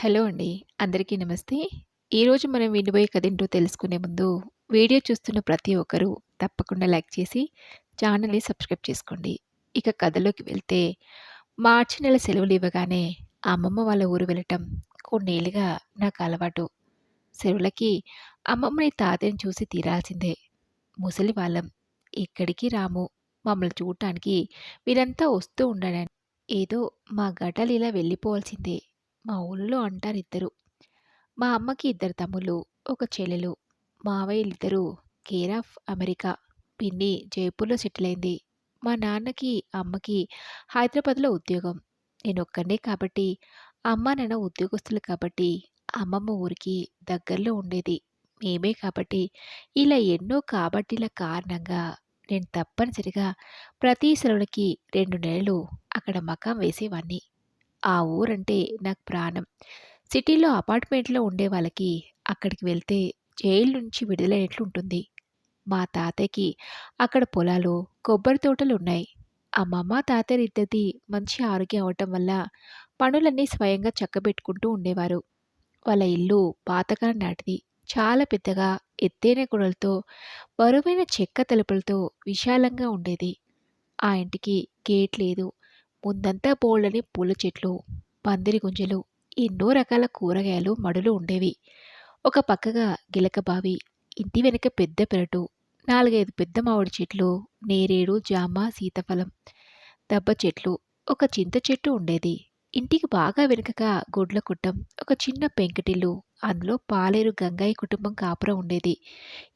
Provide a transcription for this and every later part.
Hello అండి. అందరికీ నమస్తే. ఈరోజు మనం వినబోయే కథేంటో తెలుసుకునే ముందు, వీడియో చూస్తున్న ప్రతి ఒక్కరూ తప్పకుండా లైక్ చేసి, ఛానల్‌ని సబ్స్క్రైబ్ చేసుకోండి. ఇక కథలోకి వెళ్తే, మార్చి నెల సెలవులు ఇవ్వగానే అమ్మమ్మ వాళ్ళ ఊరు వెళ్ళటం కొన్నేళ్ళుగా నాకు అలవాటు. సెలవులకి అమ్మమ్మని, తాతని చూసి తీరాల్సిందే. ముసలి వాళ్ళం ఎక్కడికి రాము. మమ్మల్ని చూడటానికి వీరంతా వస్తూ ఉండడానికి ఏదో మా గటలు ఇలా వెళ్ళిపోవాల్సిందే. మా ఊళ్ళో అంటారు ఇద్దరు మా అమ్మకి ఇద్దరు తమ్ముళ్ళు, ఒక చెల్లెలు. మావయ్యలిద్దరూ కేర్ ఆఫ్ అమెరికా. పిన్ని జైపూర్‌లో సెటిల్ అయింది. మా నాన్నకి, అమ్మకి హైదరాబాద్‌లో ఉద్యోగం. నేను ఒక్కనే కాబట్టి, అమ్మ నాన్న ఉద్యోగస్తులు కాబట్టి, అమ్మమ్మ ఊరికి దగ్గరలో ఉండేది. మేమే కాబట్టి, ఇలా ఎన్నో కాబట్టిల కారణంగా నేను తప్పనిసరిగా ప్రతి సెలవులకి రెండు నెలలు అక్కడ మకాం వేసేవాణ్ణి. ఆ ఊరంటే నాకు ప్రాణం. సిటీలో అపార్ట్మెంట్‌లో ఉండే వాళ్ళకి అక్కడికి వెళ్తే జైలు నుంచి విడుదలైనట్లు ఉంటుంది. మా తాతయ్యకి అక్కడ పొలాలు, కొబ్బరి తోటలు ఉన్నాయి అమ్మమ్మ, ఇద్దరిది మంచి ఆరోగ్యం అవ్వటం వల్ల పనులన్నీ స్వయంగా చక్కబెట్టుకుంటూ ఉండేవారు. వాళ్ళ ఇల్లు పాతకాలం నాటిది. చాలా పెద్దగా, ఎత్తైన గోడలతో, బరువైన చెక్క తలుపులతో విశాలంగా ఉండేది. ఆ ఇంటికి గేట్ లేదు. ముందంతా బోల్డని పూల చెట్లు, పందిరి గుంజలు, ఎన్నో రకాల కూరగాయలు మడులు ఉండేవి. ఒక పక్కగా గిలక బావి, ఇంటి వెనక పెద్ద పెరటు, నాలుగైదు పెద్ద మామిడి చెట్లు, నేరేడు, జామ, సీతాఫలం, దబ్బ చెట్లు, ఒక చింత చెట్టు ఉండేది. ఇంటికి బాగా వెనుకగా గుడ్ల కుట్టం ఒక చిన్న పెంకుటిల్లు. అందులో పాలేరు గంగయ్య కుటుంబం కాపురం ఉండేది.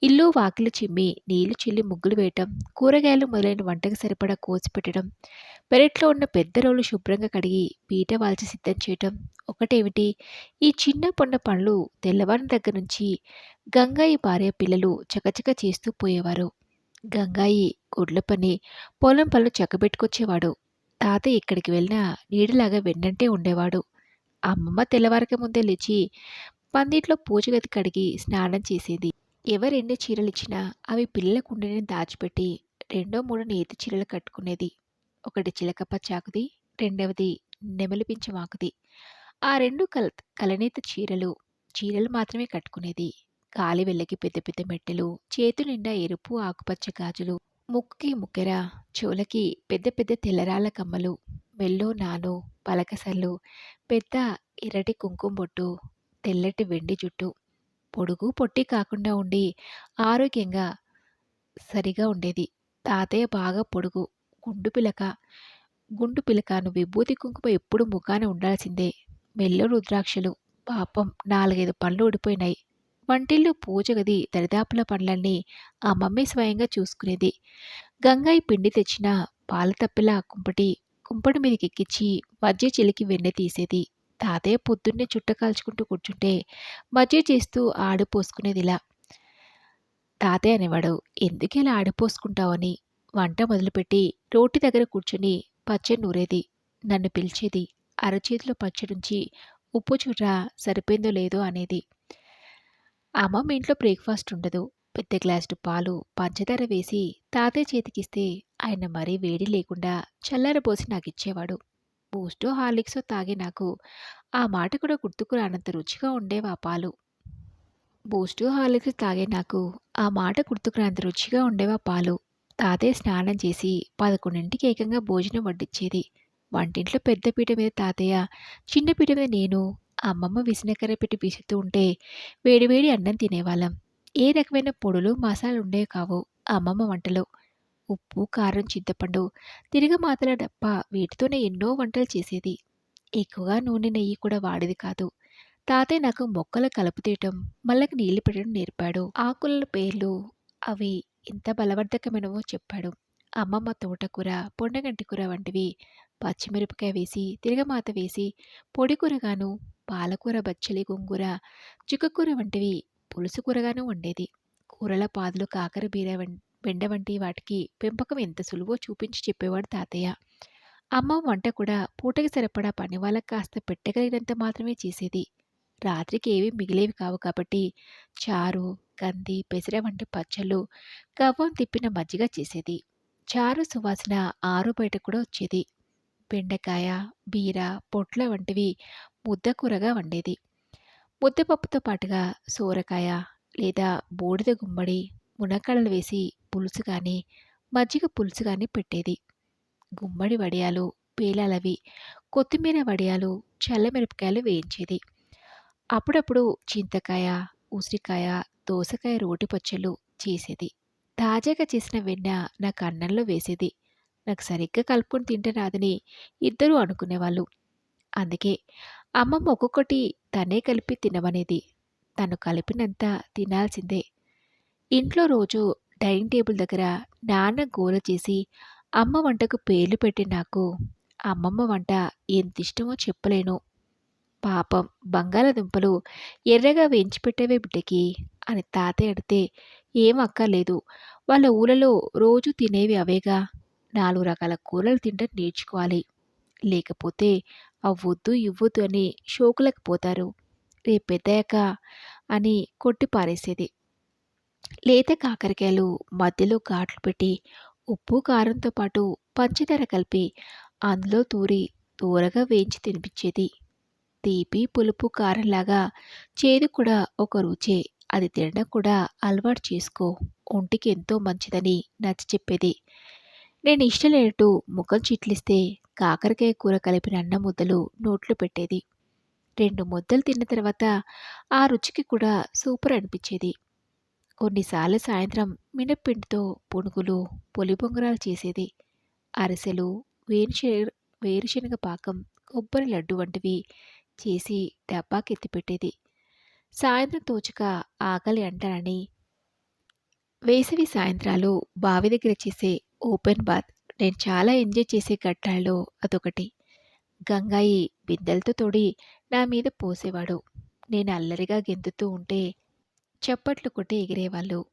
ఇల్లు వాకిలి చిమ్మి, నీళ్ళు చిల్లి ముగ్గులు వేయటం, కూరగాయలు మొదలైన వంటకి సరిపడా కోసి పెట్టడం పెరట్లో ఉన్న పెద్ద రోలు శుభ్రంగా కడిగి పీట వాల్చి సిద్ధం చేయటం ఒకటేమిటి, ఈ చిన్న పొన్న పనులు తెల్లవారిన దగ్గర నుంచి గంగయ్య భార్య పిల్లలు చకచక చేస్తూ పోయేవారు. గంగాయి గుడ్ల పని, పొలం పనులు చక్కబెట్టుకొచ్చేవాడు. తాతయ్య ఇక్కడికి వెళ్ళినా నీడలాగా వెన్నంటే ఉండేవాడు. అమ్మమ్మ తెల్లవారక ముందే లేచి పందిట్లో పూజగది కడిగి స్నానం చేసేది. ఎవరెన్ని చీరలిచ్చినా అవి పిల్లల కుండని దాచిపెట్టి రెండో మూడో నేతి చీరలు కట్టుకునేది. ఒకటి చిలకప్ప ఆకుది, రెండవది నెమలిపించి మాకుది ఆ రెండు కల కలనేత చీరలు. చీరలు మాత్రమే కట్టుకునేది. కాలి వెళ్ళకి పెద్ద పెద్ద మెట్టెలు, చేతునిండా ఎరుపు, ఆకుపచ్చ గాజులు, ముక్కుకి ముక్కెర, చెవులకి పెద్ద పెద్ద తెల్లరాళ్ళ కమ్మలు, మెల్లో నాను, పలకసర్లు, పెద్ద ఎర్రటి కుంకుమ బొట్టు, తెల్లటి వెండి జుట్టు. పొడుగు పొట్టి కాకుండా ఉండి ఆరోగ్యంగా సరిగా ఉండేది. తాతయ్య బాగా పొడుగు, గుండు పిలక. గుండు పిలకను విభూతి కుంకుమ ఎప్పుడు ముఖాన ఉండాల్సిందే. మెల్లో రుద్రాక్షలు. పాపం నాలుగైదు పళ్ళు ఊడిపోయినాయి. వంటిల్లు, పూజగది దరిదాపుల పనులన్నీ అమ్మమ్మే స్వయంగా చూసుకునేది. గంగాయి పిండి తెచ్చిన పాల తప్పిలా కుంపటి కుంపటి మీదకెక్కించి మధ్య చిలికి వెన్నె తీసేది. తాతయ్య పొద్దున్నే చుట్ట కాల్చుకుంటూ కూర్చుంటే మజ్జి చేస్తూ ఆడిపోసుకునేదిలా. తాతయ్య అనేవాడు, ఎందుకిలా ఆడిపోసుకుంటావని. వంట మొదలుపెట్టి రోటి దగ్గర కూర్చుని పచ్చడి నూరేది. నన్ను పిలిచేది. అరచేతిలో పచ్చడుంచి ఉప్పు చుట్ర సరిపోయిందో లేదో అనేది. అమ్మమ్మ ఇంట్లో బ్రేక్‌ఫాస్ట్ ఉండదు. పెద్ద గ్లాసుడు పాలు, పంచదార వేసి తాతయ్య చేతికిస్తే ఆయన మరీ వేడి లేకుండా చల్లారబోసి నాకిచ్చేవాడు. బూస్టో, హార్లిక్సో తాగే నాకు ఆ మాట కూడా గుర్తుకు రానంత రుచిగా ఉండేవి ఆ పాలు. బూస్టు, హార్లిక్స్ తాగే నాకు ఆ మాట గుర్తుకు రానంత రుచిగా ఉండేవా పాలు. తాతయ్య స్నానం చేసి 11కి ఏకంగా భోజనం వడ్డించేది. వంటింట్లో పెద్ద పీట మీద తాతయ్య, చిన్న పీట మీద నేను, అమ్మమ్మ విసినకర పెట్టి విసురుతూ ఉంటే వేడివేడి అన్నం తినేవాళ్ళం. ఏ రకమైన పొడులు, మసాలాలుండేవి కావు అమ్మమ్మ వంటలో. ఉప్పు, కారం, చింతపండు, తిరగమాతల డప్ప వీటితోనే ఎన్నో వంటలు చేసేది. ఎక్కువగా నూనె, నెయ్యి కూడా వాడేది కాదు. తాతయ్య నాకు మొక్కలు కలుపు తీయటం, మళ్ళకి నీళ్ళు పెట్టడం నేర్పాడు. ఆకుల పేర్లు, అవి ఎంత బలవర్ధకమైనవో చెప్పాడు. అమ్మమ్మ తోటకూర, పొండగంటి కూర వంటివి పచ్చిమిరపకాయ వేసి, తిరగమాత వేసి పొడి కూరగాను, పాలకూర, బచ్చలి, గోంగూర, చిక్కకూర వంటివి పులుసు కూరగాను వండేది. కూరల పాదులు, కాకర బీర పెండ బెండ వంటి వాటికి పెంపకం ఎంత సులువో చూపించి చెప్పేవాడు తాతయ్య. అమ్మ వంట కూడా పూటకి సరిపడా పని వాళ్ళకి కాస్త పెట్టగలిగినంత మాత్రమే చేసేది. రాత్రికి ఏవి మిగిలేవి కావు కాబట్టి చారు, కంది, పెసర వంటి పచ్చళ్ళు, గవ్వం తిప్పిన మజ్జిగ చేసేది. చారు సువాసన ఆరు బయట కూడా వచ్చేది. బెండకాయ, బీర, పొట్ల వంటివి ముద్ద కూరగా వండేది ముద్దపప్పుతో పాటుగా సోరకాయ లేదా బూడిద గుమ్మడి మునక్కడలు వేసి పులుసు కానీ మజ్జిగ పులుసు కానీ పెట్టేది. గుమ్మడి వడియాలు పేలాలవి కొత్తిమీర వడియాలు చల్లమిరపకాయలు వేయించేది. అప్పుడప్పుడు చింతకాయ ఉసిరికాయ దోసకాయ రోటి పచ్చళ్ళు చేసేది. తాజాగా చేసిన వెన్న నాకు అన్నంలో వేసేది. నాకు సరిగ్గా కలుపుకొని తింటే రాదని ఇద్దరూ అనుకునేవాళ్ళు. అందుకే అమ్మమ్మ ఒక్కొక్కటి తనే కలిపి తినమనేది. తను కలిపినంత తినాల్సిందే. ఇంట్లో రోజు డైనింగ్ టేబుల్ దగ్గర నాన్న గోల చేసి అమ్మ వంటకు పేర్లు పెట్టి నాకు. అమ్మమ్మ వంట ఎంత ఇష్టమో చెప్పలేను. పాపం బంగాళాదుంపలు ఎర్రగా వేయించి పెట్టేవే బిడ్డకి అని తాతయ్య అడితే ఏం అక్కర్లేదు. వాళ్ళ ఊళ్ళలో రోజు తినేవి అవేగా. నాలుగు రకాల కూరలు తింటే నేర్చుకోవాలి. లేకపోతే అవ్వొద్దు ఇవ్వొద్దు అని షోకులకు పోతారు. రేపు పెద్దయ్యాక అని కొట్టి పారేసేది. లేత కాకరకాయలు మధ్యలో ఘాట్లు పెట్టి ఉప్పు కారంతో పాటు పంచదార కలిపి అందులో తూరి దూరగా వేయించి తినిపించేది. తీపి పులుపు కారంలాగా చేదు కూడా ఒక రుచే. అది తినడం కూడా అలవాటు చేసుకో. ఒంటికి ఎంతో మంచిదని నచ్చ చెప్పేది. నేను ఇష్టం లేనట్టు ముఖం చిట్లిస్తే కాకరకాయ కూర కలిపిన అన్న ముద్దలు నోట్లో పెట్టేది. రెండు ముద్దలు తిన్న తర్వాత ఆ రుచికి కూడా సూపర్ అనిపించేది. కొన్నిసార్లు సాయంత్రం మినప్పిండితో పునుగులు పొలిపొంగరాలు చేసేది. అరిసెలు వేరుశె వేరుశనగ పాకం కొబ్బరి లడ్డు వంటివి చేసి డబ్బాకెత్తిపెట్టేది సాయంత్రం తోచక ఆకలి అంటానని. వేసవి సాయంత్రాలు బావి దగ్గర చేసే ఓపెన్ బాత్ నేను చాలా ఎంజాయ్ చేసే ఘట్టాల్లో అదొకటి. గంగాయి బిందెలతో తోడి నా మీద పోసేవాడు. నేను అల్లరిగా గెంతుతూ ఉంటే చప్పట్లు కొట్టి ఎగిరేవాళ్ళు.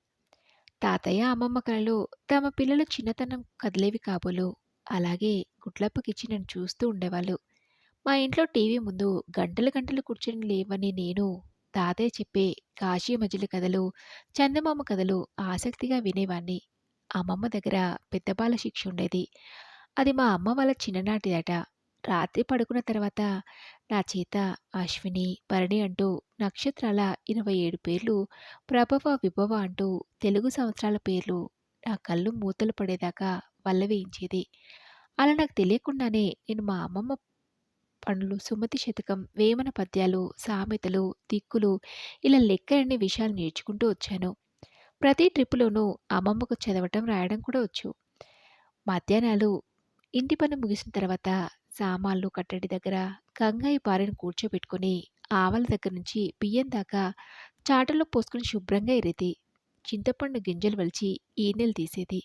తాతయ్య అమ్మమ్మ కళలు తమ పిల్లలు చిన్నతనం కదిలేవి కాబోలు. అలాగే గుడ్లప్పకిచ్చి నన్ను చూస్తూ ఉండేవాళ్ళు. మా ఇంట్లో టీవీ ముందు గంటలు గంటలు కూర్చొని లేవని నేను తాతయ్య చెప్పే కాశీ మజిలి కథలు చందమామ కథలు ఆసక్తిగా వినేవాణ్ణి. అమ్మమ్మ దగ్గర పెద్దబాల శిక్ష ఉండేది. అది మా అమ్మ వాళ్ళ చిన్ననాటిదట. రాత్రి పడుకున్న తర్వాత నా చేత అశ్విని భరణి అంటూ నక్షత్రాల ఇరవై ఏడు పేర్లు ప్రభవ విభవ అంటూ తెలుగు సంవత్సరాల పేర్లు నా కళ్ళు మూతలు పడేదాకా వల్ల వేయించేది. అలా నాకు తెలియకుండానే నేను మా అమ్మమ్మ పనులు సుమతి శతకం వేమన పద్యాలు సామెతలు దిక్కులు ఇలా లెక్కలన్ని విషయాలు నేర్చుకుంటూ వచ్చాను. ప్రతి ట్రిప్పులోనూ అమ్మమ్మకు చదవటం రాయడం కూడా వచ్చు. మధ్యాహ్నాలు ఇంటి పని ముగిసిన తర్వాత సామాన్లు కట్టడి దగ్గర గంగాయి భార్యను కూర్చోబెట్టుకుని ఆవల దగ్గర నుంచి బియ్యం దాకా చాటలో పోసుకుని శుభ్రంగా ఎరేది. చింతపండు గింజలు వలిచి ఈనెలు తీసేది.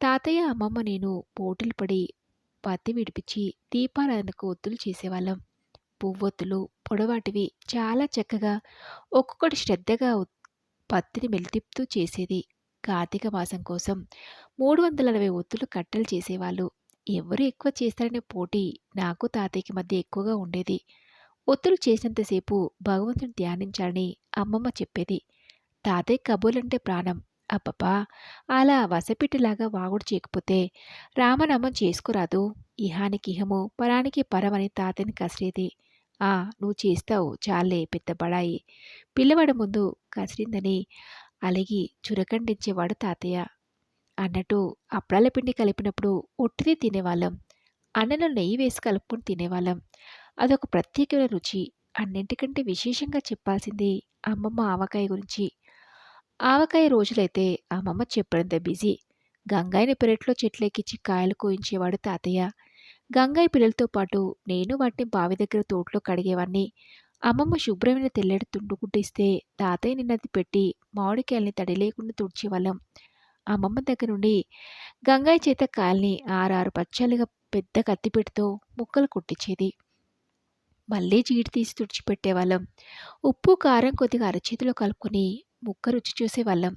తాతయ్య అమ్మమ్మ నేను పోటీలు పడి పత్తి విడిపించి దీపారాధనకు ఒత్తులు చేసేవాళ్ళం. పువ్వొత్తులు పొడవాటివి చాలా చక్కగా ఒక్కొక్కటి శ్రద్ధగా పత్తిని మెలితిప్తూ చేసేది. కార్తీక మాసం కోసం మూడు వందల అరవై ఒత్తులు కట్టెలు చేసేవాళ్ళు. ఎవరు ఎక్కువ చేస్తారనే పోటీ నాకు తాతయ్యకి మధ్య ఎక్కువగా ఉండేది. ఒత్తులు చేసినంతసేపు భగవంతుని ధ్యానించాలని అమ్మమ్మ చెప్పేది. తాతయ్య కబూలంటే ప్రాణం. అబ్బబ్బా! అలా వసపిట్టిలాగా వాగుడు చేయకపోతే రామనామం చేసుకురాదు. ఇహానికి ఇహము పరానికి పరమని తాతని కసిరేది. ఆ నువ్వు చేస్తావు చాలే పెద్ద బడాయి. పిల్లవాడి ముందు కసిరిందని అలిగి చురకండించేవాడు తాతయ్య. అన్నట్టు అప్పడాల పిండి కలిపినప్పుడు ఒట్టిది తినేవాళ్ళం. అన్నంలో నెయ్యి వేసి కలుపుకొని తినేవాళ్ళం. అదొక ప్రత్యేకమైన రుచి. అన్నింటికంటే విశేషంగా చెప్పాల్సింది అమ్మమ్మ ఆవకాయ గురించి. ఆవకాయ రోజులైతే అమ్మమ్మ చెప్పడంత బిజీ. గంగాయిని పెరట్లో చెట్లెక్కించి కాయలు కోయించేవాడు తాతయ్య. గంగాయి పిల్లలతో పాటు నేను వాటిని బావి దగ్గర తోటలో కడిగేవాడిని అమ్మమ్మ శుభ్రమైన తెల్లడి తుండు గుడ్డిస్తే తాతయ్య నిన్నది పెట్టి మామిడికాయల్ని తడి లేకుండా తుడిచేవాళ్ళం. అమ్మమ్మ దగ్గర నుండి గంగాయి చేత కాల్ని ఆరారు పచ్చలుగా పెద్ద కత్తిపెట్టుతో ముక్కలు కొట్టించేది. మళ్ళీ జీడి తీసి తుడిచిపెట్టేవాళ్ళం. ఉప్పు కారం కొద్దిగా అరచేతిలో కలుపుకొని ముక్క రుచి చూసేవాళ్ళం.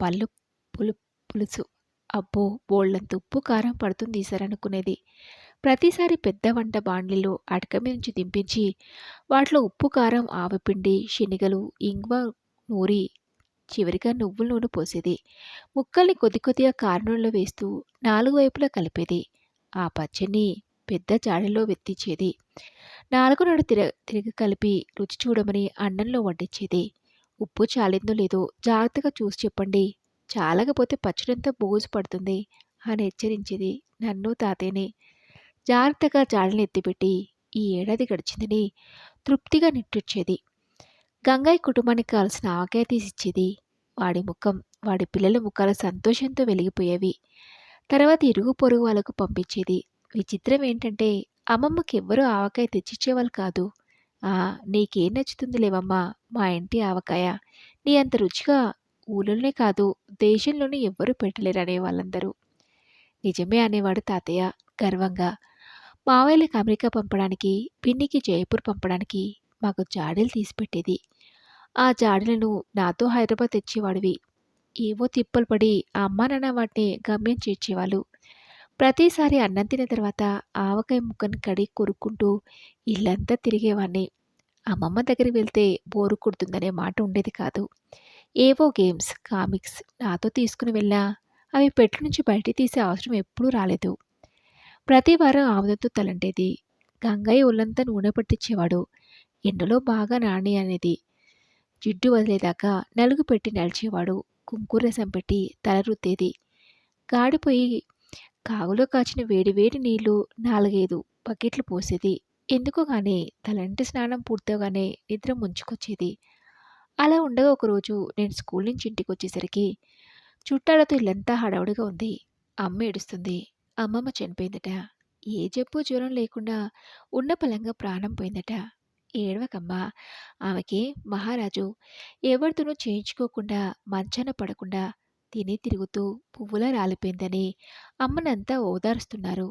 పళ్ళు పులు పులుసు. అబ్బో బోళ్ళంత ఉప్పు కారం పడుతుంది సార్ అనుకునేది ప్రతిసారి పెద్ద వంట బాండ్లీలో అటక మీద నుంచి దింపించి వాటిలో ఉప్పు కారం ఆవపిండి శనగలు ఇంగువ నూరి చివరిగా నువ్వుల నూనె పోసేది ముక్కల్ని కొద్ది కొద్దిగా కారణంలో వేస్తూ నాలుగు వైపులా కలిపేది ఆ పచ్చడిని పెద్ద జాడీలో వెత్తిచ్చేది. నాలుగున్నర తిర తిరిగి కలిపి రుచి చూడమని అన్నంలో వడ్డించేది. ఉప్పు చాలిందో లేదో జాగ్రత్తగా చూసి చెప్పండి. చాలకపోతే పచ్చడంతా బోజు పడుతుంది అని హెచ్చరించేది నన్ను తాతేని జాగ్రత్తగా జాడని ఎత్తిపెట్టి ఈ ఏడాది గడిచిందని తృప్తిగా నిట్టూర్చేది. గంగయ్య కుటుంబానికి కావాల్సిన ఆవకాయ తీసిచ్చేది. వాడి ముఖం, వాడి పిల్లల ముఖాలు సంతోషంతో వెలిగిపోయేవి. తర్వాత ఇరుగు పొరుగు వాళ్ళకు పంపించేది. విచిత్రం ఏంటంటే అమ్మమ్మకి ఎవ్వరూ ఆవకాయ తెచ్చిచ్చేవాళ్ళు కాదు. ఆ! నీకేం నచ్చుతుంది లేవమ్మా మా ఇంటి ఆవకాయ. నీ అంత రుచిగా ఊళ్ళోనే కాదు దేశంలోనే ఎవ్వరూ పెట్టలేరు అనేవాళ్ళందరూ. నిజమే అనేవాడు తాతయ్య గర్వంగా. మావయ్యలకు అమెరికా పంపడానికి, పిన్నికి జైపూర్ పంపడానికి మాకు జాడీలు తీసిపెట్టేది. ఆ జాడీలను నాతో హైదరాబాద్ తెచ్చేవాడివి. ఏవో తిప్పలు పడి ఆ నాన్న వాటిని గమ్యం చేర్చేవాళ్ళు. ప్రతిసారి అన్నం తిన్న తర్వాత ఆవకాయ ముక్కని కడిగి కొరుక్కుంటూ ఇల్లంతా తిరిగేవాణ్ణి. అమ్మమ్మ దగ్గరికి వెళ్తే బోరు కుడుతుందనే మాట ఉండేది కాదు. ఏవో గేమ్స్, కామిక్స్ నాతో తీసుకుని వెళ్ళినా అవి పెట్టు నుంచి బయటికి తీసే అవసరం ఎప్పుడూ రాలేదు. ప్రతి వారం ఆముదంతో తలంటేది. గంగయ్య ఒళ్ళంతా నూనె పట్టించేవాడు. ఎండలో బాగా నాని అనేది. జిడ్డు వదిలేదాకా నలుగు పెట్టి నడిచేవాడు. కుంకురసం పెట్టి తల రుద్దేది. గాడిపోయి కాగులో కాచిన వేడి వేడి నీళ్ళు నాలుగైదు బకెట్లు పోసేది. ఎందుకోగానే తలంటి స్నానం పూర్తవగానే నిద్ర ముంచుకొచ్చేది. అలా ఉండగా ఒకరోజు నేను స్కూల్ నుంచి ఇంటికి వచ్చేసరికి చుట్టాలతో ఇల్లంతా హడావుడిగా ఉంది. అమ్మ ఏడుస్తుంది. అమ్మమ్మ చనిపోయిందట. ఏ జబ్బు జ్వరం లేకుండా ఉన్న పలంగా ప్రాణం పోయిందట. ఏడవకమ్మా! ఆమెకి మహారాజు ఎవరితోనూ చేయించుకోకుండా మంచాన పడకుండా తిని తిరుగుతూ పువ్వులా రాలిపోయిందని అమ్మనంతా ఓదారుస్తున్నారు.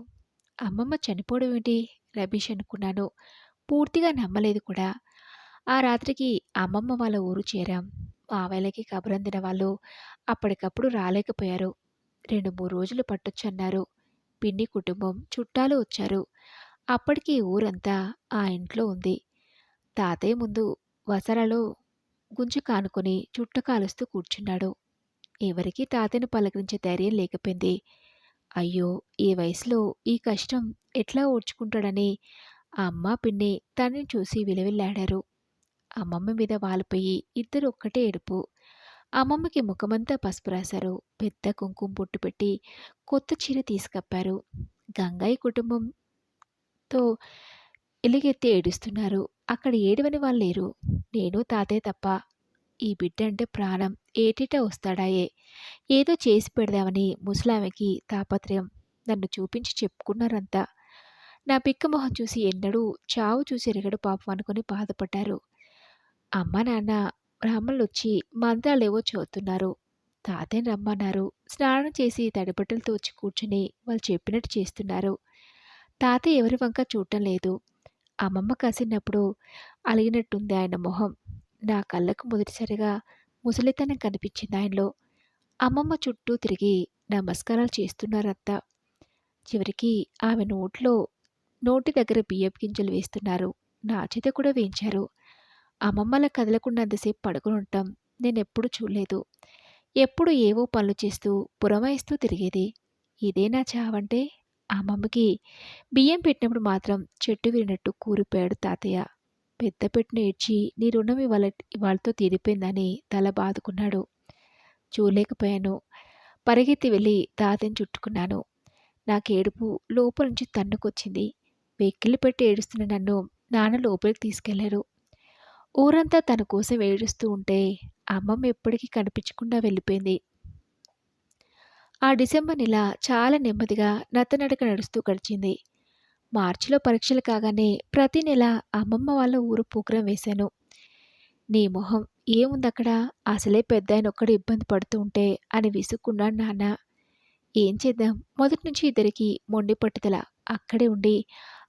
అమ్మమ్మ చనిపోవడం ఏంటి రబీష్ అనుకున్నాను. పూర్తిగా నమ్మలేదు కూడా. ఆ రాత్రికి అమ్మమ్మ వాళ్ళ ఊరు చేరాం. మావయ్యలకి కబురందిన వాళ్ళు అప్పటికప్పుడు రాలేకపోయారు. రెండు మూడు రోజులు పట్టొచ్చన్నారు. పిన్ని కుటుంబం, చుట్టాలు వచ్చారు. అప్పటికి ఊరంతా ఆ ఇంట్లో ఉంది. తాతయ్య ముందు వసరలో గుంజు కానుకొని చుట్ట కాలుస్తూ కూర్చున్నాడు. ఎవరికీ తాతయ్యను పలకరించే ధైర్యం లేకపోయింది. అయ్యో! ఈ వయసులో ఈ కష్టం ఎట్లా ఓర్చుకుంటాడని అమ్మ, పిన్ని తనని చూసి విలవిల్లాడారు. అమ్మమ్మ మీద వాలిపోయి ఇద్దరు ఒక్కటే ఏడుపు. అమ్మమ్మకి ముఖమంతా పసుపు రాశారు. పెద్ద కుంకుమ బొట్టు పెట్టి కొత్త చీర తీసుకప్పారు. గంగయ్య కుటుంబంతో ఎలుగెత్తి ఏడుస్తున్నారు. అక్కడ ఏడవని వాళ్ళు లేరు. నేను తాతయ్య తప్ప. ఈ బిడ్డ అంటే ప్రాణం ఏటిటా వస్తాడాయే. ఏదో చేసి పెడదామని ముసలామెకి తాపత్రయం. నన్ను చూపించి చెప్పుకున్నారంతా. నా పిక్కమొహం చూసి ఎన్నడూ చావు చూసి ఎరగడు పాపం అనుకుని బాధపడ్డారు. అమ్మా నాన్న బ్రాహ్మణులొచ్చి మంత్రాలేవో చదువుతున్నారు. తాతయ్యని రమ్మన్నారు. స్నానం చేసి తడిబట్టలతో వచ్చి కూర్చుని వాళ్ళు చెప్పినట్టు చేస్తున్నారు. తాతయ్య ఎవరి వంక చూడటం లేదు. అమ్మమ్మ కసినప్పుడు అలిగినట్టుంది ఆయన మొహం. నా కళ్ళకు మొదటిసారిగా ముసలితనం కనిపించింది ఆయనలో. అమ్మమ్మ చుట్టూ తిరిగి నమస్కారాలు చేస్తున్నారంతా. చివరికి ఆమె నోట్లో నోటి దగ్గర బియ్యపు గింజలు వేస్తున్నారు. నా చేత కూడా వేయించారు. అమ్మమ్మలా కదలకుండాంతసేపు నేను ఎప్పుడు చూడలేదు. ఎప్పుడు ఏవో పనులు చేస్తూ పురమాయిస్తూ తిరిగేది. ఇదే నా చావంటే అమ్మమ్మకి బియ్యం పెట్టినప్పుడు మాత్రం చెట్టు విరినట్టు కూలిపోయాడు తాతయ్య. పెద్ద పెట్టిన ఏడ్చి నీ రుణం ఇవాళ ఇవాళతో తీరిపోయిందని తల బాదుకున్నాడు. చూడలేకపోయాను. పరిగెత్తి వెళ్ళి తాతయ్యని చుట్టుకున్నాను. నాకేడుపు లోపల నుంచి తన్నుకొచ్చింది. వెక్కిళ్ళు పెట్టి ఏడుస్తున్న నన్ను నాన్న లోపలికి తీసుకెళ్ళారు. ఊరంతా తన కోసం ఏడుస్తూ ఉంటే అమ్మమ్మ ఎప్పటికీ కనిపించకుండా వెళ్ళిపోయింది. ఆ డిసెంబర్ నెల చాలా నెమ్మదిగా నత్తనడక నడుస్తూ గడిచింది. మార్చిలో పరీక్షలు కాగానే ప్రతి నెల అమ్మమ్మ వాళ్ళ ఊరు పూకరం వేశాను. నీ మొహం ఏముంది అక్కడ అసలే పెద్దాయనొక్కడు ఇబ్బంది పడుతూ ఉంటే అని విసుక్కున్నాడు నాన్న. ఏం చేద్దాం మొదటి నుంచి ఇద్దరికి మొండి పట్టుదల. అక్కడే ఉండి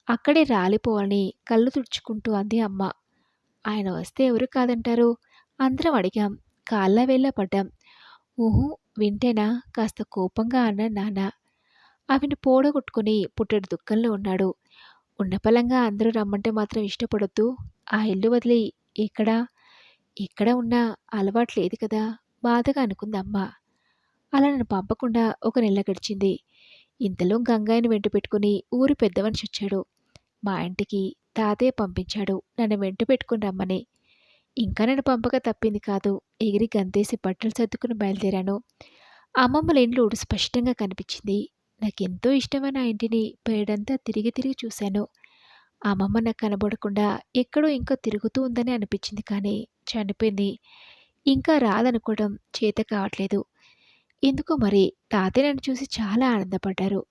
అక్కడే రాలిపోవాలని కళ్ళు తుడుచుకుంటూ అంది అమ్మ. ఆయన వస్తే ఎవరు కాదంటారు? అందరం అడిగాం. కాళ్ళ వేళ్ళ పడ్డాం. ఊహూ వింటేనా కాస్త కోపంగా అన్నాడు నాన్న. ఆమెను పోడగొట్టుకుని పుట్టెడు దుఃఖంలో ఉన్నాడు. ఉన్నపలంగా అందరూ రమ్మంటే మాత్రం ఇష్టపడొద్దు. ఆ ఇల్లు వదిలి ఎక్కడా ఎక్కడ ఉన్నా అలవాటు లేదు కదా బాధగా అనుకుంది అమ్మ. అలా నన్ను పంపకుండా ఒక నెల గడిచింది. ఇంతలో గంగయ్యని వెంట పెట్టుకుని ఊరి పెద్ద మనిషి వచ్చాడు మా ఇంటికి తాతయ్య పంపించాడు నన్ను వెంట పెట్టుకుని రమ్మని ఇంకా నన్ను పంపక తప్పింది కాదు. ఎగిరి గంతేసి బట్టలు సర్దుకుని బయలుదేరాను. అమ్మమ్మల ఇంట్లో స్పష్టంగా కనిపించింది. నాకెంతో ఇష్టమైన ఆ ఇంటిని పేడంతా తిరిగి తిరిగి చూశాను. అమ్మమ్మ నాకు కనబడకుండా ఎక్కడో ఇంకా తిరుగుతూ ఉందని అనిపించింది కానీ చనిపోయింది. ఇంకా రాదనుకోవడం చేత కావట్లేదు. ఎందుకో మరి తాతయ్య నన్ను చూసి చాలా ఆనందపడ్డారు.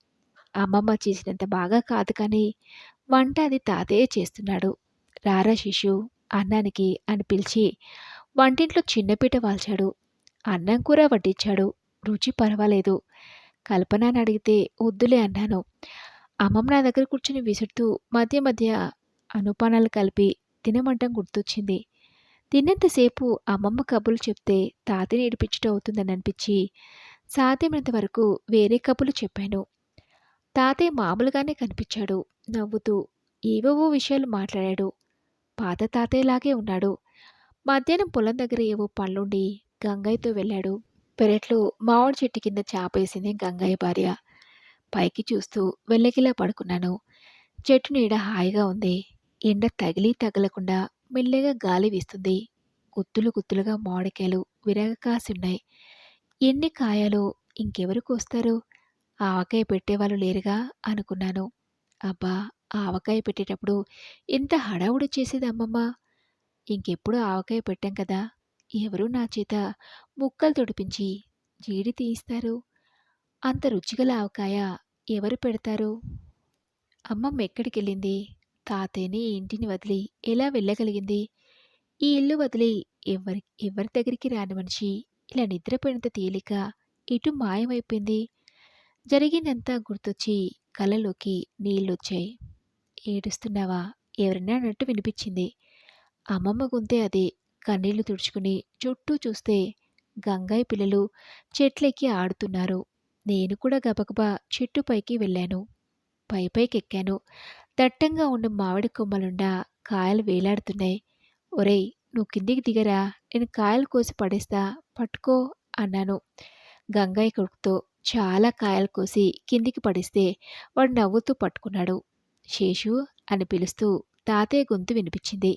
అమ్మమ్మ చేసినంత బాగా కాదు కానీ వంట అది తాతయ్య చేస్తున్నాడు. రారా శిశు? అన్నానికి అని పిలిచి వంటింట్లో చిన్నపీట వాల్చాడు. అన్నం కూర వడ్డించాడు రుచి పర్వాలేదు. కల్పనని అడిగితే వద్దులే అన్నాను. అమ్మమ్మ నా దగ్గర కూర్చుని విసురుతూ మధ్య మధ్య అనుపానాలు కలిపి తినమంటం గుర్తొచ్చింది. తిన్నంతసేపు అమ్మమ్మ కబుర్లు చెప్తే తాతని ఏడిపించడం అవుతుందని అనిపించి సాధ్యమైనంత వరకు వేరే కబుర్లు చెప్పాను. తాతయ్య మామూలుగానే కనిపించాడు. నవ్వుతూ ఏవేవో విషయాలు మాట్లాడాడు. పాత తాతయ్యలాగే ఉన్నాడు. మధ్యాహ్నం పొలం దగ్గర ఏవో పళ్ళుండి గంగయ్యతో వెళ్ళాడు. పెరట్లో మామిడి చెట్టు కింద చాపేసింది గంగయ్య భార్య. పైకి చూస్తూ వెళ్ళకిలా పడుకున్నాను. చెట్టు నీడ హాయిగా ఉంది. ఎండ తగిలి తగలకుండా మెల్లగా గాలి వీస్తుంది. గుత్తులు గుత్తులుగా మామిడికాయలు విరగ కాసున్నాయి. ఎన్ని కాయలు ఇంకెవరు కోస్తారు? ఆవకాయ పెట్టేవాళ్ళు లేరుగా అనుకున్నాను. అబ్బా ఆవకాయ పెట్టేటప్పుడు ఎంత హడావుడి చేసేది అమ్మమ్మ. ఇంకెప్పుడు ఆవకాయ పెట్టాం కదా. ఎవరు నా చేత ముక్కలు తొడిపించి జీడి తీయిస్తారు. అంత రుచిగల ఆవకాయ ఎవరు పెడతారు? అమ్మమ్మ ఎక్కడికి వెళ్ళింది తాతయ్యని ఇంటిని వదిలి ఎలా వెళ్ళగలిగింది? ఈ ఇల్లు వదిలి ఎవరి ఎవరి దగ్గరికి రాని మనిషి ఇలా నిద్రపోయినంత తేలిక ఇటు మాయమైపోయింది. జరిగినంత గుర్తొచ్చి కళ్ళలోకి నీళ్ళొచ్చాయి. ఏడుస్తున్నావా? ఎవరైనా అన్నట్టు వినిపించింది. అమ్మమ్మ గుంతే అది. కన్నీళ్ళు తుడుచుకుని చుట్టూ చూస్తే గంగాయి పిల్లలు చెట్లెక్కి ఆడుతున్నారు. నేను కూడా గబగబా చెట్టు పైకి వెళ్ళాను. పై పైకి ఎక్కాను దట్టంగా ఉన్న మామిడి కొమ్మలుండా కాయలు వేలాడుతున్నాయి. ఒరేయ్ నువ్వు కిందికి దిగరా. నేను కాయలు కోసి పడేస్తా. పట్టుకో అన్నాను. గంగాయి కొడుకుతో చాలా కాయలు కోసి కిందికి పడిస్తే వాడు నవ్వుతూ పట్టుకున్నాడు. శేషు అని పిలుస్తూ తాతయ్య గొంతు వినిపించింది.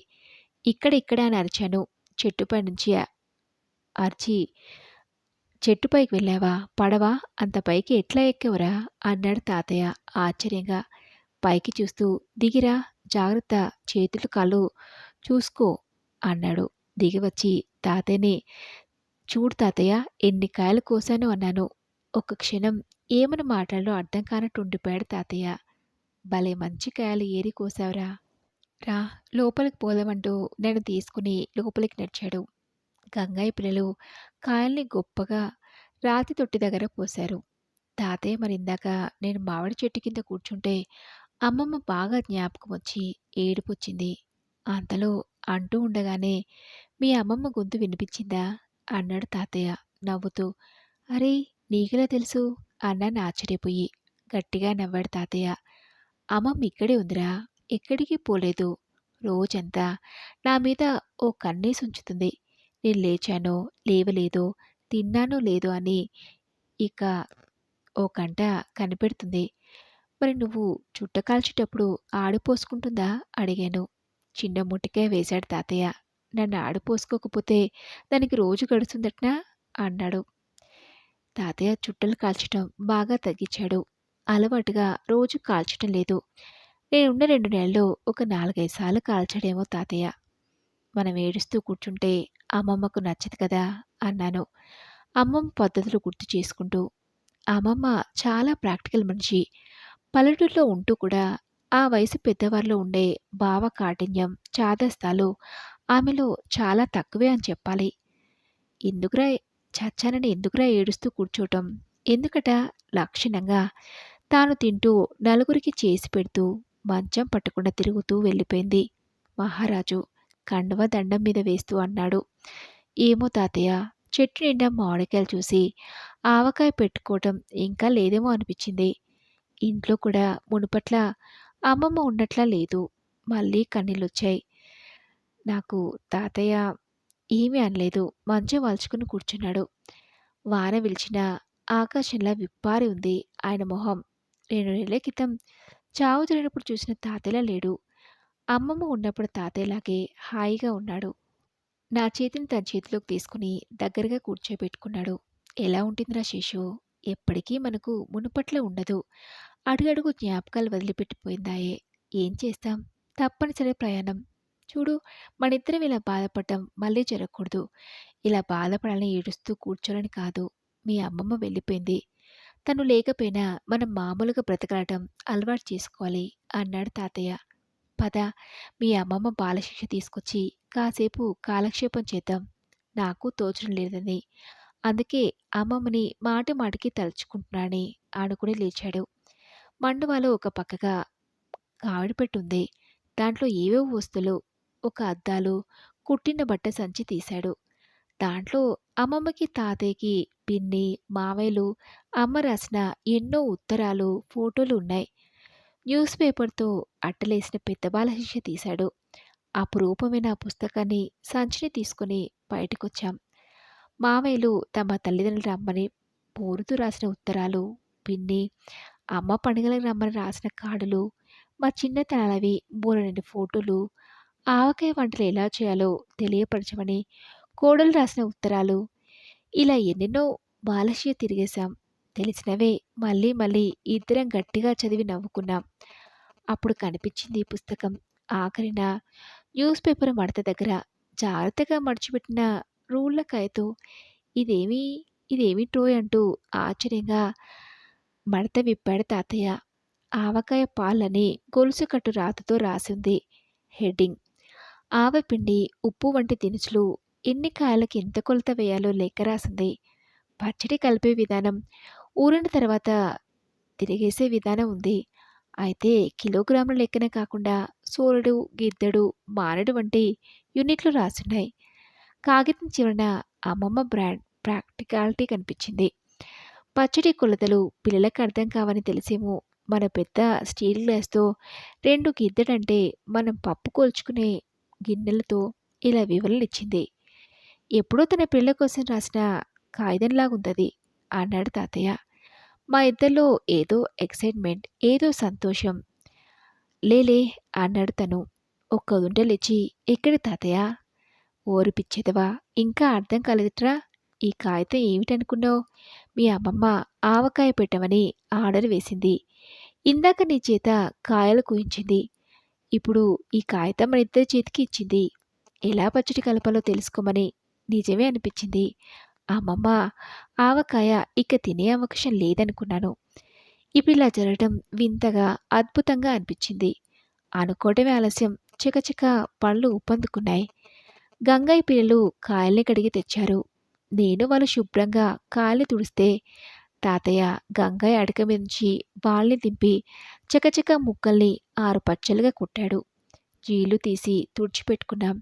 ఇక్కడ ఇక్కడ అని అరిచాను. చెట్టుపై నుంచి అరిచి చెట్టుపైకి వెళ్ళావా? పడవా? అంత పైకి ఎట్లా ఎక్కవరా అన్నాడు తాతయ్య ఆశ్చర్యంగా. పైకి చూస్తూ దిగిరా. జాగ్రత్త. చేతులు కాళ్ళు చూసుకో అన్నాడు. దిగివచ్చి తాతయ్యని చూడు తాతయ్య ఎన్ని కాయలు కోసాను అన్నాను. ఒక క్షణం ఏమని మాటల్లో అర్థం కానట్టు ఉండిపోయాడు తాతయ్య. భలే మంచి కాయలు ఏరి కోసావురా. రా లోపలికి పోదామంటూ నన్ను తీసుకుని లోపలికి నడిచాడు. గంగయ్య పిల్లలు కాయల్ని గొప్పగా రాతి తొట్టి దగ్గర పోశారు. తాతయ్య మరి ఇందాక నేను మామిడి చెట్టు కింద కూర్చుంటే అమ్మమ్మ బాగా జ్ఞాపకం వచ్చి ఏడుపు వచ్చింది. అంతలో అంటూ ఉండగానే మీ అమ్మమ్మ గొంతు వినిపించిందా? అన్నాడు తాతయ్య నవ్వుతూ. అరే నీకెలా తెలుసు? అన్నాను ఆశ్చర్యపోయి. గట్టిగా నవ్వాడు తాతయ్య. అమ్మమ్మ ఇక్కడే ఉందిరా ఎక్కడికి పోలేదు. రోజంతా నా మీద ఓ కన్నేసి ఉంచుతుంది. నేను లేచానో లేవలేదో తిన్నానో లేదో అని ఇక ఓ కంట కనిపెడుతుంది. మరి నువ్వు చుట్ట కాల్చేటప్పుడు ఆడిపోసుకుంటుందా అడిగాను. చిన్న ముట్టికే వేశాడు తాతయ్య. నన్ను ఆడిపోసుకోకపోతే దానికి రోజు గడుస్తుందట్నా? అన్నాడు. తాతయ్య చుట్టలు కాల్చటం బాగా తగ్గించాడు. అలవాటుగా రోజు కాల్చటం లేదు. నేనున్న రెండు నెలల్లో ఒక నాలుగైదు సార్లు కాల్చడేమో తాతయ్య. మనం ఏడుస్తూ కూర్చుంటే అమ్మమ్మకు నచ్చదు కదా అన్నాను. అమ్మమ్మ పద్ధతులు గుర్తు చేసుకుంటూ. అమ్మమ్మ చాలా ప్రాక్టికల్ మనిషి. పల్లెటూరులో ఉంటూ కూడా ఆ వయసు పెద్దవారిలో ఉండే భావ కాఠిన్యం చాదస్తాలు ఆమెలో చాలా తక్కువే అని చెప్పాలి. ఎందుకురా చచ్చానని ఎందుకురా ఏడుస్తూ కూర్చోటం? ఎందుకట? లక్షణంగా తాను తింటూ నలుగురికి చేసి పెడుతూ మంచం పట్టకుండా తిరుగుతూ వెళ్ళిపోయింది. మహారాజు కండవ దండం మీద వేస్తూ అన్నాడు. ఏమో తాతయ్య చెట్టు నిండా మామిడికాయలు చూసి ఆవకాయ పెట్టుకోవటం ఇంకా లేదేమో అనిపించింది. ఇంట్లో కూడా మునుపట్ల అమ్మమ్మ ఉన్నట్లా లేదు. మళ్ళీ కన్నీళ్ళొచ్చాయి. నాకు తాతయ్య ఏమీ అనలేదు. మంచం వాల్చుకుని కూర్చున్నాడు. వాన విలిచిన ఆకాశంలా విప్పారి ఉంది ఆయన మొహం. రెండు నెలల క్రితం చావు జరిగినప్పుడు చూసిన తాతయ్యలా లేడు. అమ్మమ్మ ఉన్నప్పుడు తాతయ్యలాగే హాయిగా ఉన్నాడు. నా చేతిని తన చేతిలోకి తీసుకుని దగ్గరగా కూర్చోబెట్టుకున్నాడు. ఎలా ఉంటుందిరా శేషు? ఎప్పటికీ మనకు మునుపట్లో ఉండదు. అడుగడుగు జ్ఞాపకాలు వదిలిపెట్టిపోయిందాయే ఏం చేస్తాం? తప్పనిసరి ప్రయాణం. చూడు మనిద్దరం ఇలా బాధపడటం మళ్ళీ జరగకూడదు. ఇలా బాధపడాలని ఏడుస్తూ కూర్చోలని కాదు. మీ అమ్మమ్మ వెళ్ళిపోయింది. తను లేకపోయినా మనం మామూలుగా బ్రతకడం అలవాటు చేసుకోవాలి అన్నాడు తాతయ్య. పద మీ అమ్మమ్మ బాలశిక్ష తీసుకొచ్చి కాసేపు కాలక్షేపం చేద్దాం. నాకు తోచడం లేదని. అందుకే అమ్మమ్మని మాటి మాటికి తలుచుకుంటున్నానని అనుకుని లేచాడు. మండువాలో ఒక పక్కగా కావిడిపెట్టుంది దాంట్లో ఏవేవో వస్తువులు, ఒక అద్దాలు, కుట్టిన బట్ట సంచి తీశాడు. దాంట్లో అమ్మమ్మకి, తాతయ్యకి, పిన్ని, మావయ్యలు, అమ్మ రాసిన ఎన్నో ఉత్తరాలు, ఫోటోలు ఉన్నాయి. న్యూస్ పేపర్‌తో అట్టలేసిన పెద్ద బాలశిక్ష తీశాడు. అపురూపమైన ఆ పుస్తకాన్ని, సంచిని తీసుకొని బయటకొచ్చాం మావయ్యలు తమ తల్లిదండ్రులు రమ్మని పోరుతూ రాసిన ఉత్తరాలు, పిన్ని, అమ్మ పండుగలకు రమ్మని రాసిన కార్డులు, మా చిన్నతనాలవి బోలెడన్ని ఫోటోలు, ఆవకాయ వంటలు ఎలా చేయాలో తెలియపరచమని కోడలు రాసిన ఉత్తరాలు, ఇలా ఎన్నెన్నో బాలశిక్ష తిరిగేశాం. తెలిసినవే మళ్ళీ మళ్ళీ ఇద్దరం గట్టిగా చదివి నవ్వుకున్నాం. అప్పుడు కనిపించింది పుస్తకం. ఆఖరిన న్యూస్ పేపర్ మడత దగ్గర జాగ్రత్తగా మడిచిపెట్టిన రూళ్ళ కాయతో ఇదేమి టోయ్ అంటూ ఆశ్చర్యంగా మడత విప్పాడు తాతయ్య. ఆవకాయ పాలని గొలుసు కట్టు రాతతో రాసింది హెడ్డింగ్ ఆవపిండి, ఉప్పు వంటి దినుసులు ఎన్ని కాయలకి ఎంత కొలత వేయాలో లెక్క రాసింది. పచ్చడి కలిపే విధానం, ఊరిన తర్వాత తిరిగేసే విధానం ఉంది. అయితే కిలోగ్రాముల లెక్కన కాకుండా సోలుడు గిద్దడు మానెడు వంటి యూనిట్లు రాసున్నాయి. కాగితం చివరన అమ్మమ్మ బ్రాండ్ ప్రాక్టికాలిటీ కనిపించింది. పచ్చడి కొలతలు పిల్లలకు అర్థం కావని తెలిసేమో మన పెద్ద స్టీల్ గ్లాస్‌తో రెండు గిద్దెడంటే మనం పప్పు కోల్చుకునే గిన్నెలతో ఇలా వివరణ ఇచ్చింది ఎప్పుడో తన పిల్ల కోసం రాసిన కాగితంలాగుందది అన్నాడు తాతయ్య. మా ఇద్దరిలో ఏదో ఎక్సైట్‌మెంట్, ఏదో సంతోషం. లేలే అన్నాడు తను. ఒక్క లేచి ఎక్కడ తాతయ్య? ఓరిపిచ్చేదవా ఇంకా అర్థం కాలేదుట్రా! ఈ కాగితం ఏమిటనుకున్నావు మీ అమ్మమ్మ ఆవకాయ పెట్టమని ఆర్డర్ వేసింది. ఇందాక నీ చేత కాయలు కూయించింది ఇప్పుడు ఈ కాగితం మన ఇద్దరి చేతికి ఇచ్చింది. ఎలా పచ్చడి కలపాలో తెలుసుకోమని. నిజమే అనిపించింది. అమ్మమ్మ ఆవకాయ ఇక తినే అవకాశం లేదనుకున్నాను. ఇప్పుడిలా జరగడం వింతగా, అద్భుతంగా అనిపించింది. అనుకోవటమే ఆలస్యం చికచిక పళ్ళు ఊపందుకున్నాయి. గంగయ్య పిల్లలు కాయల్ని కడిగి తెచ్చారు. నేను వాళ్ళు శుభ్రంగా కాయల్ని తుడిస్తే తాతయ్య గంగయ్య అడక మీదుంచి వాళ్ళని దింపి చకచక ముక్కల్ని ఆరు పచ్చలుగా కుట్టాడు జీలు తీసి తుడిచిపెట్టుకున్నాం.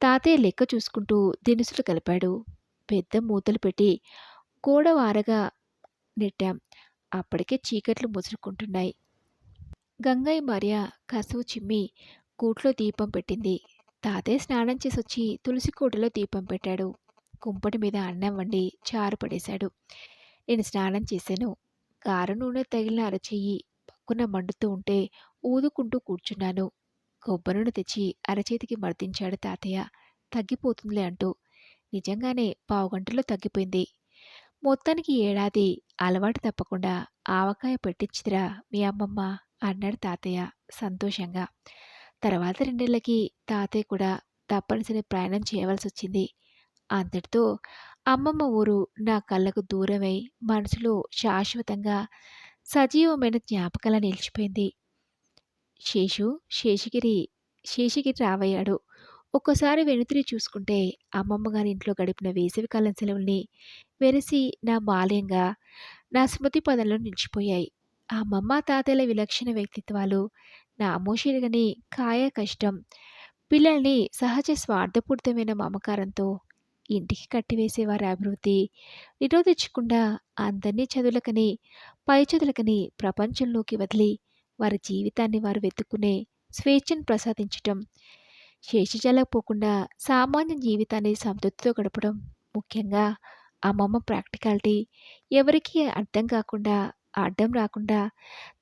తాతయ్య లెక్క చూసుకుంటూ దినుసులు కలిపాడు. పెద్ద మూతలు పెట్టి గోడ వారగా నెట్టాం. అప్పటికే చీకట్లు ముసురుకుంటున్నాయి. గంగయ్య భార్య కసువు చిమ్మి కూట్లో దీపం పెట్టింది. తాతయ్య స్నానం చేసొచ్చి తులసి కోటలో దీపం పెట్టాడు. కుంపటి మీద అన్నం వండి చారు పడేశాడు. నేను స్నానం చేశాను. కారు నూనె తగిలిన అరచెయ్యి పక్కున మండుతూ ఉంటే ఊదుకుంటూ కూర్చున్నాను. కొబ్బరిని తెచ్చి అరచేతికి మర్దించాడు తాతయ్య. తగ్గిపోతుందిలే అంటూ. నిజంగానే పావుగంటలో తగ్గిపోయింది. మొత్తానికి ఏడాది అలవాటు తప్పకుండా ఆవకాయ పెట్టించిదిరా మీ అమ్మమ్మ అన్నాడు తాతయ్య సంతోషంగా. తర్వాత రెండేళ్ళకి తాతయ్య కూడా తప్పనిసరి ప్రయాణం చేయవలసి వచ్చింది అంతటితో అమ్మమ్మ ఊరు నా కళ్ళకు దూరమై మనసులో శాశ్వతంగా సజీవమైన జ్ఞాపకంలా నిలిచిపోయింది. శేషు, శేషగిరి శేషగిరి రావయ్యాడు. ఒక్కోసారి వెనుతిరి చూసుకుంటే అమ్మమ్మ గారింట్లో గడిపిన వేసవికాలం సెలవుల్ని వెరసి నా బాల్యంగా, నా స్మృతి పదంలో నిలిచిపోయాయి. అమ్మమ్మ, తాతయ్యల విలక్షణ వ్యక్తిత్వాలు, నా నామోషీఎరగని కాయ కష్టం, పిల్లల్ని సహజ స్వార్థపూరితమైన మమకారంతో ఇంటికి కట్టివేసే వారి అభివృద్ధి నిరోధించకుండా అందరినీ చదువులకని, పై చదువులకని ప్రపంచంలోకి వదిలి వారి జీవితాన్ని వారు వెతుక్కునే స్వేచ్ఛను ప్రసాదించటం, శేషాజాలకు పోకుండా సామాన్య జీవితాన్ని సంతృప్తితో గడపడం, ముఖ్యంగా అమ్మమ్మ ప్రాక్టికాలిటీ ఎవరికీ అర్థం కాకుండా అడ్డం రాకుండా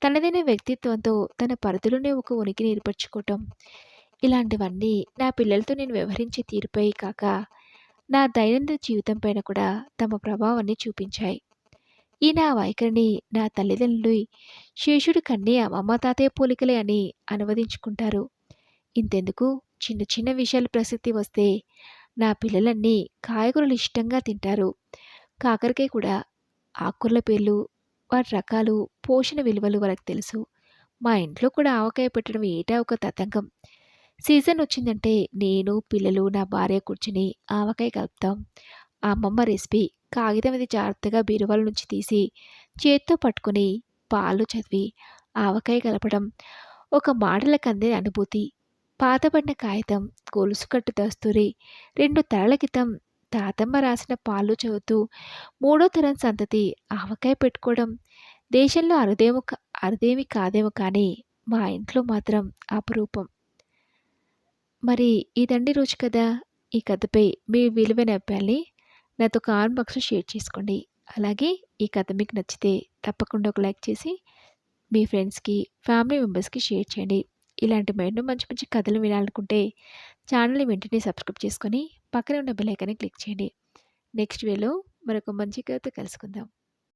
తనదైన వ్యక్తిత్వంతో తన పరిధిలోనే ఒక ఉనికిని ఏర్పరచుకోవటం. ఇలాంటివన్నీ నా పిల్లలతో నేను వ్యవహరించే తీరుపై కాక నా దైనందిన జీవితం పైన కూడా తమ ప్రభావాన్ని చూపించాయి. ఈ నా వైఖరిని నా తల్లిదండ్రులు శేషుడి కన్నీ అమ్మమ్మ తాతయ్య పోలికలే అని అనువదించుకుంటారు. ఇంతెందుకు? చిన్న చిన్న విషయాలు ప్రసిద్ధి వస్తే నా పిల్లలన్నీ కాయగూరలు ఇష్టంగా తింటారు. కాకరకాయ కూడా ఆకుకూరల పేర్లు వాటి రకాలు పోషణ విలువలు వాళ్ళకి తెలుసు. మా ఇంట్లో కూడా ఆవకాయ పెట్టడం ఏటా ఒక తతంగం. సీజన్ వచ్చిందంటే నేను పిల్లలు నా భార్య కూర్చుని ఆవకాయ కలుపుతాం. ఆ అమ్మమ్మ రెసిపీ కాగితం ఇది జాగ్రత్తగా బీరువాల నుంచి తీసి చేత్తో పట్టుకుని పాలు చదివి ఆవకాయ కలపడం ఒక మాటల కందే అనుభూతి పాతబడిన కాగితం గొలుసు కట్టు దస్తూరి రెండు తరల క్రితం తాతమ్మ రాసిన పాలు చదువుతూ మూడో తరం సంతతి ఆవకాయ పెట్టుకోవడం దేశంలో అరుదేమో కా- అరుదేమి కాదేమో కానీ మా ఇంట్లో మాత్రం అపురూపం. మరి ఇదండి రోజు కదా ఈ కథపై మీ విలువైన అభిప్రాయాన్ని నాతో కామెంట్ బాక్స్లో షేర్ చేసుకోండి. అలాగే ఈ కథ మీకు నచ్చితే తప్పకుండా ఒక లైక్ చేసి మీ ఫ్రెండ్స్కి ఫ్యామిలీ మెంబర్స్కి షేర్ చేయండి. ఇలాంటి మరెన్నో మంచి మంచి కథలు వినాలనుకుంటే ఛానల్ని వెంటనే సబ్స్క్రైబ్ చేసుకొని పక్కనే ఉన్న బెల్ ఐకాన్ని క్లిక్ చేయండి. నెక్స్ట్ వేలో మరొక మంచి కథ కలుసుకుందాం.